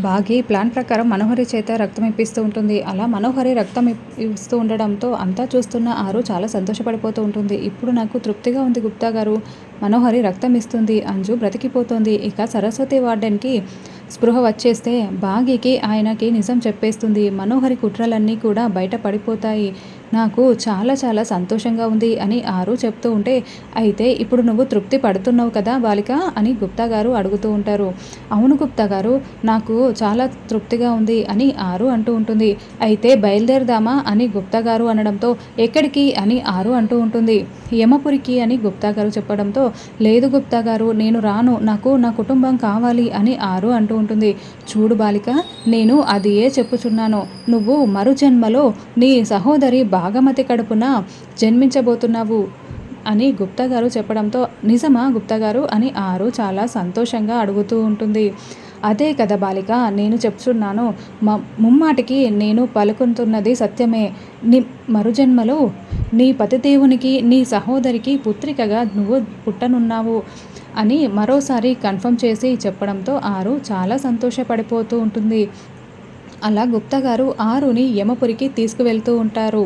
బాగి plan ప్రకారం మనోహరి చేత రక్తం ఇప్పిస్తూ ఉంటుంది. అలా మనోహరి రక్తం ఇప్- ఇస్తూ ఉండడంతో అంతా చూస్తున్న ఆరు చాలా సంతోషపడిపోతూ ఉంటుంది. ఇప్పుడు నాకు తృప్తిగా ఉంది గుప్తా గారు. మనోహరి రక్తం ఇస్తుంది. అంజు బ్రతికిపోతుంది. ఇక సరస్వతి వార్డెన్కి స్పృహ వచ్చేస్తే బాగికి ఆయనకి నిజం చెప్పేస్తుంది. మనోహరి కుట్రలన్నీ కూడా బయట పడిపోతాయి నాకు చాలా చాలా సంతోషంగా ఉంది అని ఆరు చెప్తూ ఉంటే అయితే ఇప్పుడు నువ్వు తృప్తి పడుతున్నావు కదా బాలిక అని గుప్తా గారు అడుగుతూ ఉంటారు. అవును గుప్తా గారు నాకు చాలా తృప్తిగా ఉంది అని ఆరు అంటూ ఉంటుంది. అయితే బయలుదేరదామా అని గుప్తా గారు అనడంతో ఎక్కడికి అని ఆరు అంటూ ఉంటుంది. యమపురికి అని గుప్తా గారు చెప్పడంతో లేదు గుప్తా గారు నేను రాను. నాకు నా కుటుంబం కావాలి అని ఆరు అంటూ ఉంటుంది. చూడు బాలిక నేను అది ఏ చెప్పుచున్నాను. నువ్వు మరు జన్మలో నీ సహోదరి భాగమతి కడుపున జన్మించబోతున్నావు అని గుప్తా గారు చెప్పడంతో నిజమా గుప్తా గారు అని ఆరు చాలా సంతోషంగా అడుగుతూ ఉంటుంది. అదే కదా బాలిక నేను చెప్తున్నాను. మ ముమ్మాటికి నేను పలుకుంటున్నది సత్యమే. నీ మరుజన్మలో నీ పతిదేవునికి నీ సహోదరికి పుత్రికగా నువ్వు పుట్టనున్నావు అని మరోసారి కన్ఫర్మ్ చేసి చెప్పడంతో ఆరు చాలా సంతోషపడిపోతూ ఉంటుంది. అలా గుప్తా గారు ఆరుని యమపురికి తీసుకువెళ్తూ ఉంటారు.